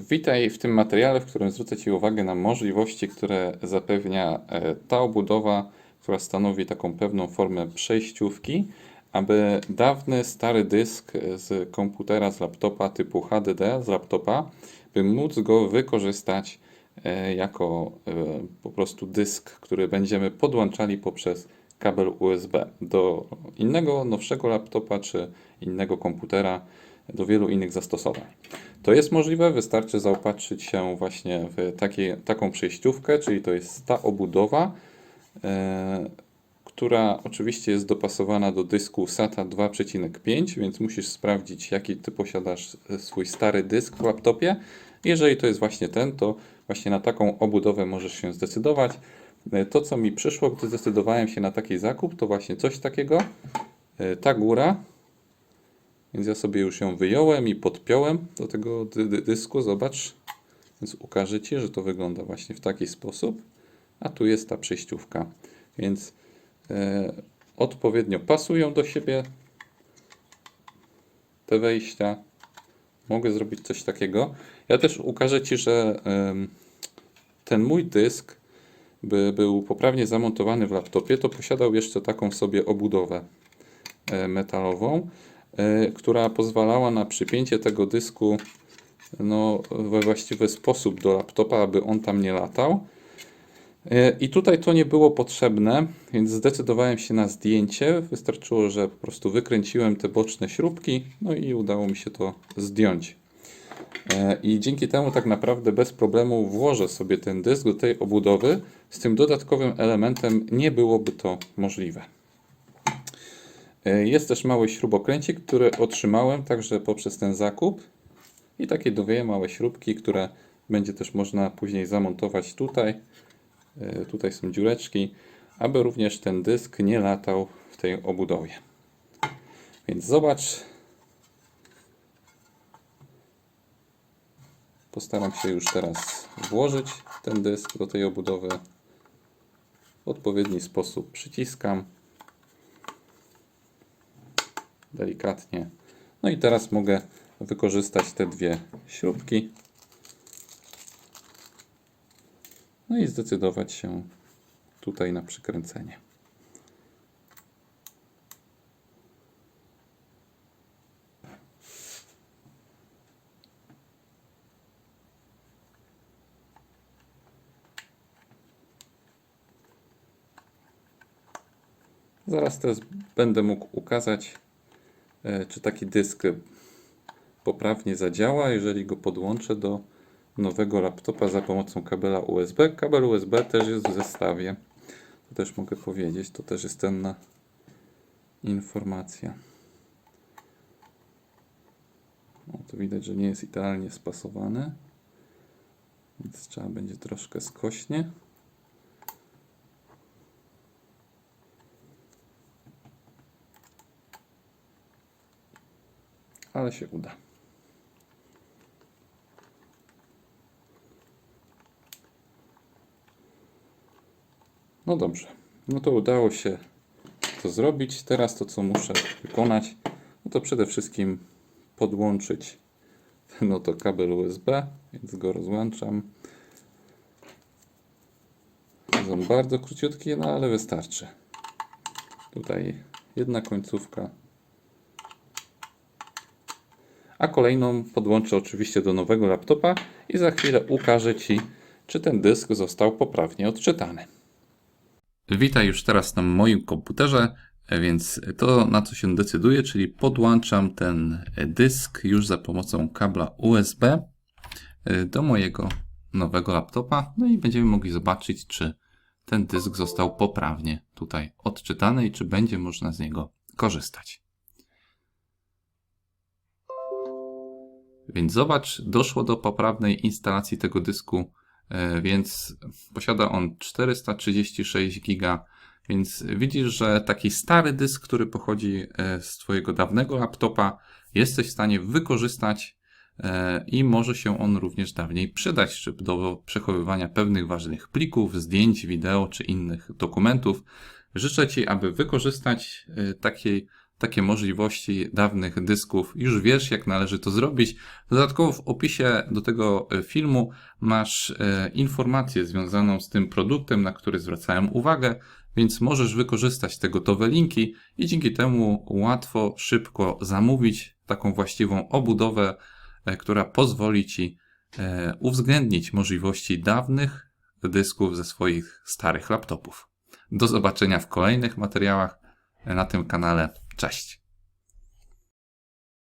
Witaj w tym materiale, w którym zwrócę Ci uwagę na możliwości, które zapewnia e, ta obudowa, która stanowi taką pewną formę przejściówki, aby dawny, stary dysk z komputera, z laptopa typu HDD, z laptopa, by móc go wykorzystać e, jako e, po prostu dysk, który będziemy podłączali poprzez kabel USB do innego, nowszego laptopa czy innego komputera, do wielu innych zastosowań. To jest możliwe, wystarczy zaopatrzyć się właśnie w takie, taką przejściówkę, czyli to jest ta obudowa, e, która oczywiście jest dopasowana do dysku SATA 2.5, więc musisz sprawdzić, jaki ty posiadasz swój stary dysk w laptopie. Jeżeli to jest właśnie ten, to właśnie na taką obudowę możesz się zdecydować. E, To, co mi przyszło, gdy zdecydowałem się na taki zakup, to właśnie coś takiego. E, Ta góra, więc ja sobie już ją wyjąłem i podpiąłem do tego dy dy dysku. Zobacz. Więc ukażę Ci, że to wygląda właśnie w taki sposób. A tu jest ta przejściówka. Więc e, odpowiednio pasują do siebie te wejścia. Mogę zrobić coś takiego. Ja też ukażę Ci, że ten mój dysk, by był poprawnie zamontowany w laptopie, to posiadał jeszcze taką sobie obudowę e, metalową, która pozwalała na przypięcie tego dysku no, we właściwy sposób do laptopa, aby on tam nie latał. E, I tutaj to nie było potrzebne, więc zdecydowałem się na zdjęcie. Wystarczyło, że po prostu wykręciłem te boczne śrubki, no i udało mi się to zdjąć. E, I dzięki temu tak naprawdę bez problemu włożę sobie ten dysk do tej obudowy. Z tym dodatkowym elementem nie byłoby to możliwe. E, Jest też mały śrubokręcik, który otrzymałem także poprzez ten zakup. I takie dwie małe śrubki, które będzie też można później zamontować tutaj. E, Tutaj są dziureczki, aby również ten dysk nie latał w tej obudowie. Więc zobacz. Postaram się już teraz włożyć ten dysk do tej obudowy. W odpowiedni sposób przyciskam. Delikatnie. No i teraz mogę wykorzystać te dwie śrubki. No i zdecydować się tutaj na przykręcenie. Zaraz też będę mógł ukazać, czy taki dysk poprawnie zadziała, jeżeli go podłączę do nowego laptopa za pomocą kabela USB. Kabel USB też jest w zestawie. To też mogę powiedzieć, to też jest cenna informacja. O, to widać, że nie jest idealnie spasowany, więc trzeba będzie troszkę skośnie. Ale się uda. No dobrze, no to udało się to zrobić. Teraz to, co muszę wykonać, no to przede wszystkim podłączyć ten oto kabel USB, więc go rozłączam. Są bardzo króciutkie, no ale wystarczy. Tutaj jedna końcówka. A kolejną podłączę oczywiście do nowego laptopa i za chwilę ukażę Ci, czy ten dysk został poprawnie odczytany. Witaj już teraz na moim komputerze, więc to na co się decyduję, czyli podłączam ten dysk już za pomocą kabla USB do mojego nowego laptopa. No i będziemy mogli zobaczyć, czy ten dysk został poprawnie tutaj odczytany i czy będzie można z niego korzystać. Więc zobacz, doszło do poprawnej instalacji tego dysku, e, więc posiada on 436 giga. Więc widzisz, że taki stary dysk, który pochodzi e, z Twojego dawnego laptopa, jesteś w stanie wykorzystać e, i może się on również dawniej przydać, do przechowywania pewnych ważnych plików, zdjęć, wideo czy innych dokumentów. Życzę Ci, aby wykorzystać e, taki, takie możliwości dawnych dysków, już wiesz, jak należy to zrobić. Dodatkowo w opisie do tego e, filmu masz e, informację związaną z tym produktem, na który zwracałem uwagę, więc możesz wykorzystać te gotowe linki i dzięki temu łatwo, szybko zamówić taką właściwą obudowę, e, która pozwoli Ci uwzględnić możliwości dawnych dysków ze swoich starych laptopów. Do zobaczenia w kolejnych materiałach na tym kanale. Cześć!